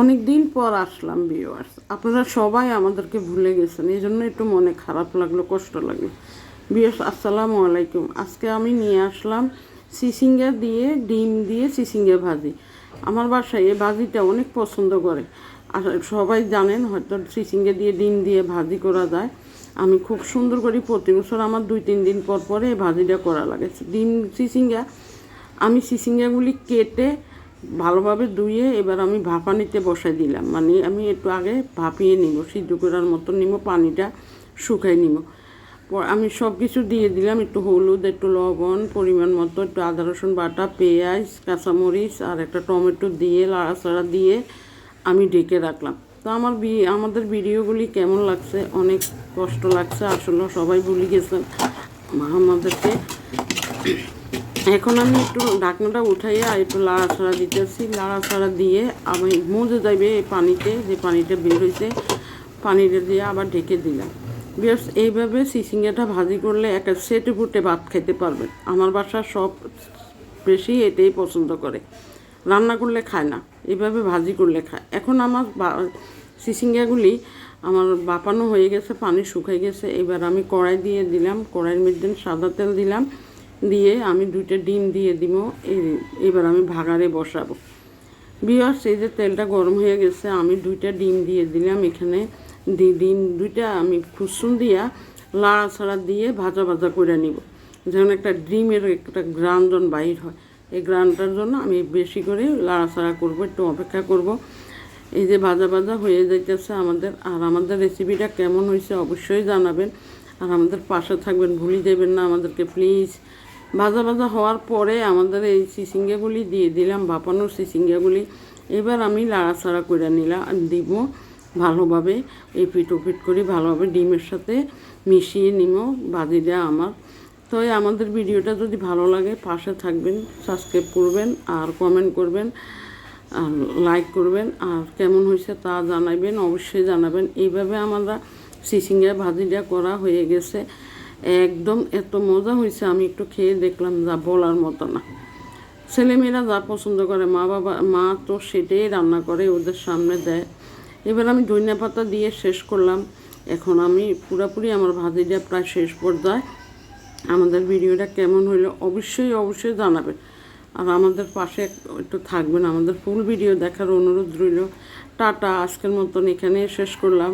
অনেক দিন পর আসলাম ভিউয়ার্স আপনারা সবাই আমাদেরকে ভুলে গেছেন, এই জন্য একটু মনে খারাপ লাগল, কষ্ট লাগল। ভিউয়ার্স আসসালামু আলাইকুম। আজকে আমি নিয়ে আসলাম সিসিঙ্গা দিয়ে ডিম দিয়ে সিসিঙ্গা ভাজি। আমার বাসায় এই ভাজিটা অনেক পছন্দ করে। সবাই জানেন, হয়তো সিসিঙ্গা দিয়ে ডিম দিয়ে ভাজি করা যায়। আমি খুব সুন্দর করি প্রতি বছর আমার দুই, তিন দিন পর পরে এই ভাজিটা করা লাগে। ডিম, সিসিঙ্গা, আমি সিসিঙ্গাগুলি কেটে ভালোভাবে ধুয়ে এবার আমি ভাপানিতে বসাই দিলাম। মানে আমি একটু আগে ভাপিয়ে নিব, সিদ্ধ করার মতো নিব, পানিটা শুকাই নিব। আমি সব কিছু দিয়ে দিলাম, একটু হলুদ, একটু লবণ, পরিমাণ মতো, একটু আদা, রসুন বাটা, পেঁয়াজ, কাঁচামরিচ আর একটা টমেটো দিয়ে, লাড়াচাড়া দিয়ে আমি ঢেকে রাখলাম। তো আমার বি, আমাদের ভিডিওগুলি কেমন লাগছে? অনেক কষ্ট লাগছে। আসলে সবাই ভুলে গেছেন আমাদেরকে। এখন আমি একটু ঢাকনাটা উঠাইয়া একটু লাড়া লাড়াছাড়া দিতেছি। লাড়াছাড়া দিয়ে আমি মজে যাইবে এই পানিতে, যে পানিটা বের হয়েছে পানিটা দিয়ে আবার ঢেকে দিলাম। বেশ এইভাবে সিসিঙ্গাটা ভাজি করলে একটা সেটে ফুটে ভাত খেতে পারবেন। আমার বাসার সব বেশি এটাই পছন্দ করে। রান্না করলে খায় না, এইভাবে ভাজি করলে খায়। এখন আমার সিসিঙ্গাগুলি আমার বাপানো হয়ে গেছে, পানি শুকিয়ে গেছে। এবার আমি কড়াই দিয়ে দিলাম, কড়াইয়ের মধ্যে সাদা তেল দিলাম। দিয়ে আমি দুইটা ডিম দিয়ে দিব এবার আমি ভাগারে বসাবো। বিয়ার্স এই যে তেলটা গরম হয়ে গেছে, আমি দুইটা ডিম দিয়ে দিলাম এখানে। ডিম দুইটা আমি খুসুন দিয়া লাড়া ছাড়া দিয়ে ভাজা ভাজা করে নিব। যেমন একটা ডিমের একটা গ্রানজন বাইর হয়। এই গ্রানটার জন্য আমি বেশি করে লাড়াছাড়া করব, একটু অপেক্ষা করব। এই যে ভাজা ভাজা হয়ে যাইতেছে আমাদের, আর আমাদের রেসিপিটা কেমন হয়েছে অবশ্যই জানাবেন। আর আমাদের পাশে থাকবেন, ভুলে দেবেন না আমাদেরকে, প্লিজ। ভাজা ভাজা হওয়ার পরে আমাদের এই সিসিঙ্গাগুলি দিয়ে দিলাম, ভাপানোর সিসিঙ্গাগুলি। এবার আমি লাড়াছাড়া করে নিলাম দিব ভালোভাবে এই পিট পিট করে ভালোভাবে ডিমের সাথে মিশিয়ে নিব ভাজিটা আমার। তো আমাদের ভিডিওটা যদি ভালো লাগে পাশে থাকবেন, সাবস্ক্রাইব করবেন আর কমেন্ট করবেন আর লাইক করবেন আর কেমন হয়েছে তা জানাবেন, অবশ্যই জানাবেন। এইভাবে আমরা সিসিঙ্গা ভাজিটা করা হয়ে গেছে। একদম এত মজা হয়েছে, আমি একটু খেয়ে দেখলাম যা বলার মতো না। ছেলেমেয়েরা যা পছন্দ করে, মা বাবা, মা তো সেটাই রান্না করে, ওদের সামনে দেয়। এবার আমি ধনিয়া পাতা দিয়ে শেষ করলাম। এখন আমি পুরাপুরি আমার ভাজিটা প্রায় শেষ পর্যায়ে। আমাদের ভিডিওটা কেমন হইল অবশ্যই অবশ্যই জানাবেন আর আমাদের পাশে একটু থাকবেন। আমাদের ফুল ভিডিও দেখার অনুরোধ রইল। টাটা, আজকের মতন এখানে শেষ করলাম।